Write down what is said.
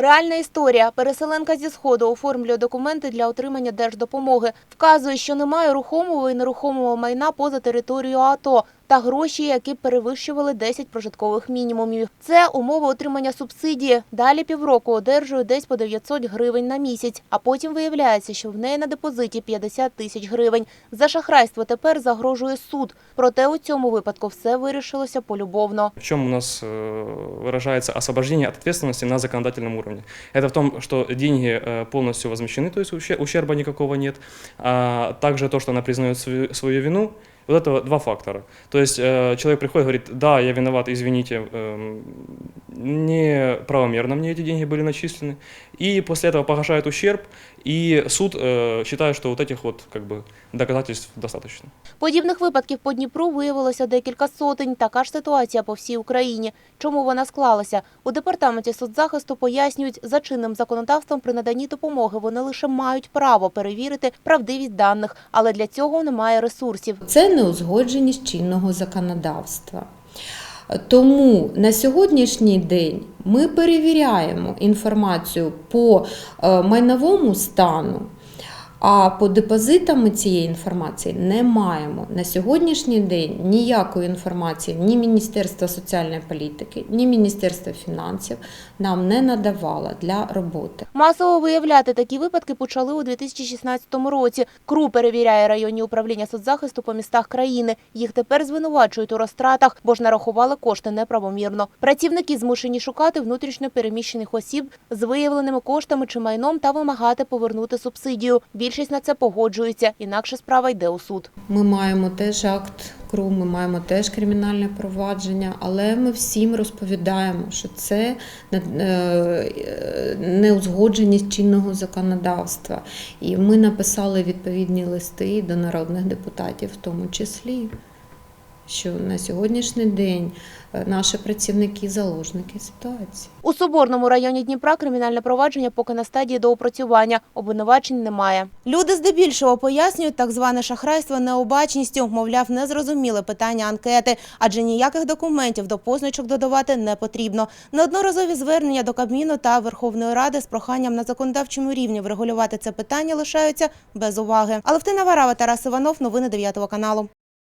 Реальна історія. Переселенка зі сходу оформлює документи для отримання держдопомоги. Вказує, що немає рухомого і нерухомого майна поза територією АТО та гроші, які б перевищували 10 прожиткових мінімумів. Це умова отримання субсидії. Далі півроку одержує десь по 900 гривень на місяць, а потім виявляється, що в неї на депозиті 50 тисяч гривень. За шахрайство тепер загрожує суд. Проте у цьому випадку все вирішилося полюбовно. В чем у нас э, выражается освобождение от ответственности на законодательном уровне? Это в том, что деньги э, полностью возмещены, то есть ущер- ущерба никакого нет. А также то, что она признает свою, свою вину, вот это два фактора. То есть э, человек приходит и говорит, да, я виноват, извините, эм, неправомерно мне эти деньги были начислены. И после этого погашает ущерб, и суд э, считает, что вот этих вот как бы доказательств достаточно. Подібних випадків по Дніпру виявилося декілька сотень. Така ж ситуація по всій Україні. Чому вона склалася? У департаменті соцзахисту пояснюють, за чинним законодавством при наданні допомоги вони лише мають право перевірити правдивість даних, але для цього немає ресурсів. Це неузгодженість чинного законодавства. Тому на сьогоднішній день ми перевіряємо інформацію по е, майновому стану, а по депозитам ми цієї інформації не маємо. На сьогоднішній день ніякої інформації ні Міністерства соціальної політики, ні Міністерства фінансів нам не надавало для роботи. Масово виявляти такі випадки почали у 2016 році. КРУ перевіряє районні управління соцзахисту по містах країни. Їх тепер звинувачують у розтратах, бо ж нарахували кошти неправомірно. Працівники змушені шукати внутрішньо переміщених осіб з виявленими коштами чи майном та вимагати повернути субсидію. Більшість на це погоджується, інакше справа йде у суд. Ми маємо теж акт КРУ, ми маємо теж кримінальне провадження, але ми всім розповідаємо, що це е, неузгодженість чинного законодавства. І ми написали відповідні листи до народних депутатів, в тому числі, що на сьогоднішній день е, наші працівники заложники ситуації. У Соборному районі Дніпра кримінальне провадження поки на стадії доопрацювання. Обвинувачень немає. Люди здебільшого пояснюють так зване шахрайство необачністю. Мовляв, незрозуміле питання анкети, адже ніяких документів до позначок додавати не потрібно. Неодноразові звернення до Кабміну та Верховної Ради з проханням на законодавчому рівні врегулювати це питання лишаються без уваги. Алевтина Варава, Тарас Іванов, новини 9 каналу.